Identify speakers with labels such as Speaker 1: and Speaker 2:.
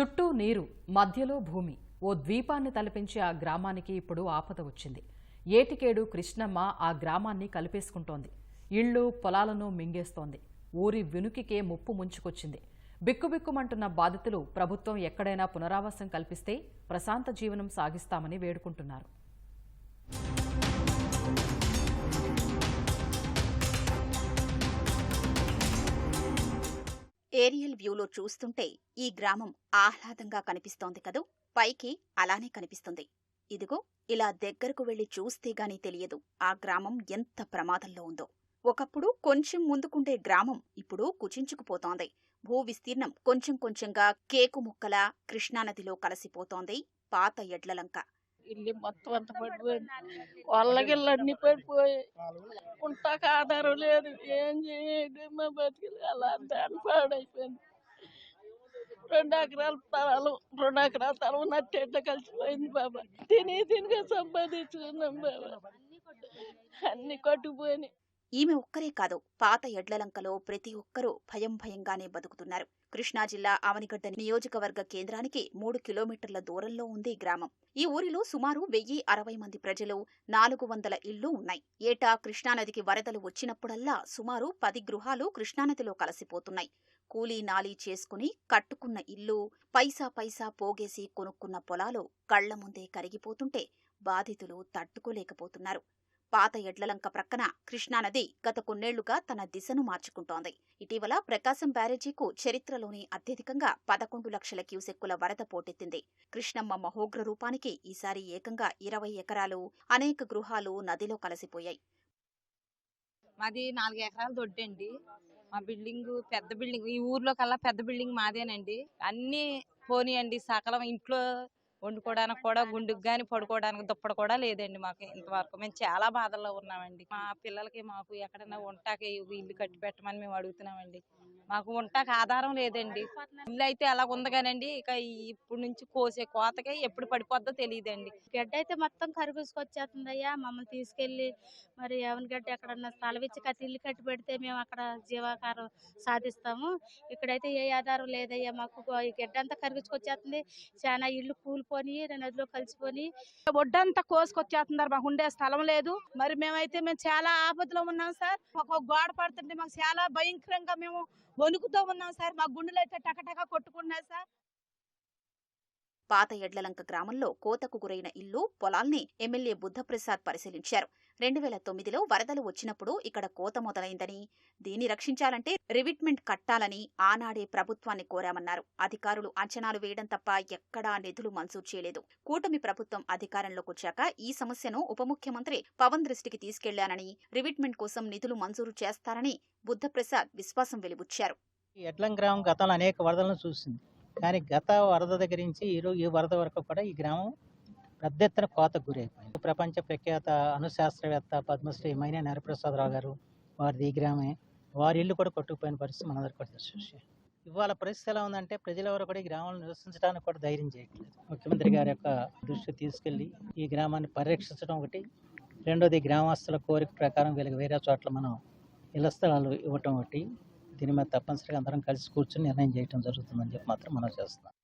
Speaker 1: చుట్టూ నీరు మధ్యలో భూమి. ఓ ద్వీపాన్ని తలపించే ఆ గ్రామానికి ఇప్పుడు ఆపద వచ్చింది. ఏటికేడు కృష్ణమ్మ ఆ గ్రామాన్ని కలిపేసుకుంటోంది. ఇళ్ళు పొలాలను మింగేస్తోంది. ఊరి వెనుకికే ముప్పు ముంచుకొచ్చింది. బిక్కుబిక్కుమంటున్న బాధితులు ప్రభుత్వం ఎక్కడైనా పునరావాసం కల్పిస్తే ప్రశాంత జీవనం సాగిస్తామని వేడుకుంటున్నారు.
Speaker 2: ఏరియల్ వ్యూలో చూస్తుంటే ఈ గ్రామం ఆహ్లాదంగా కనిపిస్తోంది కదూ? పైకి అలానే కనిపిస్తుంది. ఇదిగో ఇలా దగ్గరకు వెళ్ళి చూస్తేగాని తెలియదు ఆ గ్రామం ఎంత ప్రమాదంలో ఉందో. ఒకప్పుడు కొంచెం ముందుకుండే గ్రామం ఇప్పుడు కుచించుకుపోతోంది. భూ విస్తీర్ణం కొంచెం కొంచెంగా కేకు ముక్కలా కృష్ణానదిలో కలసిపోతోంది పాత ఎడ్లలంక
Speaker 3: ఇల్లు మొత్తం అంత పడిపోయింది. వాళ్ళగిళ్ళు అన్ని పడిపోయాయి ఉంటాక ఆధారం లేదు. ఏం చేయదు మా బతికి అలా దాని పాడైపోయింది. రెండు ఎకరాల తలాలు రెండు ఎకరాల తలం నట్టేట కలిసిపోయింది బాబా. తిని తినిగా సంపాదించుకున్నాం బాబా. అన్ని కొట్టుకుపోయినాయి.
Speaker 2: ఈమె ఒక్కరే కాదు పాత ఎడ్లలంకలో ప్రతి ఒక్కరూ భయం భయంగానే బతుకుతున్నారు. కృష్ణా జిల్లా ఆవనిగడ్డ నియోజకవర్గ కేంద్రానికి మూడు కిలోమీటర్ల దూరంలో ఉంది గ్రామం. ఈ ఊరిలో సుమారు వెయ్యి అరవై మంది ప్రజలు నాలుగు వందల ఇళ్ళు ఉన్నాయి. ఏటా కృష్ణానదికి వరదలు వచ్చినప్పుడల్లా సుమారు పది గృహాలు కృష్ణానదిలో కలిసిపోతున్నాయి. కూలీ నాలీ చేసుకుని కట్టుకున్న ఇల్లు పైసా పైసా పోగేసి కొనుక్కున్న పొలాలు కళ్ళ ముందే కరిగిపోతుంటే బాధితులు తట్టుకోలేకపోతున్నారు. పాత ఎడ్లలంక ప్రక్కన కృష్ణానది గత కొన్నేళ్ళుగా తన దిశను మార్చుకుంటోంది. ఇటీవల ప్రకాశం బ్యారేజీకు చరిత్రలోనే అత్యధికంగా పదకొండు లక్షల క్యూసెక్కుల వరద పోటెత్తింది. కృష్ణమ్మ మహోగ్ర రూపానికి ఈసారి ఏకంగా ఇరవై ఎకరాలు అనేక గృహాలు నదిలో కలిసిపోయాయి.
Speaker 4: మాది నాలుగు ఎకరాలు దొడ్డండి. మా బిల్డింగ్ పెద్ద బిల్డింగ్ ఈ ఊర్లో కల్లా పెద్ద బిల్డింగ్ మాదేనండి. అన్ని పోనీయండి సకలం ఇంట్లో వండుకోవడానికి కూడా గుండుకు గాని పడుకోవడానికి దుప్పటి కూడా లేదండి మాకు ఇంతవరకు. మేము చాలా బాధల్లో ఉన్నామండి. మా పిల్లలకి మాకు ఎక్కడైనా వంటకి ఇల్లు కట్టి పెట్టమని మేము అడుగుతున్నామండి. మాకు ఉంటాకి ఆధారం లేదండి. ఇల్లు అయితే అలా ఉంది కానండి ఇక ఇప్పుడు నుంచి కోసే కోతకి ఎప్పుడు పడిపోద్దో తెలియదండి.
Speaker 5: గడ్డ అయితే మొత్తం కరిగూసుకొచ్చేస్తుందయ్యా. మమ్మల్ని తీసుకెళ్ళి మరి ఎవరి గడ్డ ఎక్కడన్నా స్థలం ఇచ్చి కట్టి ఇల్లు కట్టి పెడితే మేము అక్కడ జీవాకారం సాధిస్తాము. ఇక్కడైతే ఏ ఆధారం లేదయ్యా మాకు. ఈ గడ్డ అంతా కరిగించుకొచ్చేస్తుంది చాలా ఇల్లు కూలి కూలిపోని నదిలో కలిసిపోని
Speaker 6: ఒడ్డంతా కోసుకొచ్చేస్తున్నారు మాకు ఉండే స్థలం లేదు. మరి మేమైతే మేము చాలా ఆపదలో ఉన్నాం సార్. మాకు గోడ పడుతుంటే మాకు చాలా భయంకరంగా మేము వణుకుతూ ఉన్నాం సార్. మా గుండెలు అయితే టకటక కొట్టుకున్నాయి సార్.
Speaker 2: పాత ఎడ్లలంక గ్రామంలో కోతకు గురైన ఇల్లు పొలాల్ని ఎమ్మెల్యే బుద్ధప్రసాద్ పరిశీలించారు. రెండు వేల తొమ్మిదిలో వరదలు వచ్చినప్పుడు ఇక్కడ కోత మొదలైందని దీన్ని రక్షించాలంటే రివిట్మెంట్ కట్టాలని ఆనాడే ప్రభుత్వాన్ని కోరామన్నారు. అధికారులు అంచనాలు వేయడం తప్ప ఎక్కడా నిధులు మంజూరు చేయలేదు. కూటమి ప్రభుత్వం అధికారంలోకి వచ్చాక ఈ సమస్యను ఉప ముఖ్యమంత్రి పవన్ దృష్టికి తీసుకెళ్ళానని రివిట్మెంట్ కోసం నిధులు మంజూరు చేస్తారని బుద్ధప్రసాద్ విశ్వాసం వెలిబుచ్చారు.
Speaker 7: ఎడ్లం గ్రామం గతంలో అనేక వరదలను చూసింది. కానీ గత వరద దగ్గర నుంచి ఈరోజు ఈ వరద వరకు కూడా ఈ గ్రామం పెద్ద ఎత్తున కోతకు గురైపోయింది ప్రపంచ ప్రఖ్యాత అనుశాస్త్రవేత్త పద్మశ్రీ మైనే నరప్రసాదరావు గారు వారిది ఈ గ్రామే. వారి ఇల్లు కూడా కొట్టుకుపోయిన పరిస్థితి మనందరికీ కూడా చూసి ఇవాళ పరిస్థితి ఎలా ఉందంటే ప్రజలెవరు కూడా ఈ గ్రామంలో నివసించడానికి కూడా ధైర్యం చేయట్లేదు. ముఖ్యమంత్రి గారి యొక్క దృష్టి తీసుకెళ్ళి ఈ గ్రామాన్ని పరిరక్షించడం ఒకటి. రెండోది గ్రామస్తుల కోరిక ప్రకారం వీళ్ళకి వేరే చోట్ల మనం ఇళ్ళ స్థలాలు ఇవ్వటం ఒకటి. దీని మీద తప్పనిసరిగా అందరం కలిసి కూర్చొని నిర్ణయం చేయడం జరుగుతుందని చెప్పి మాత్రం మనం చేస్తున్నాం.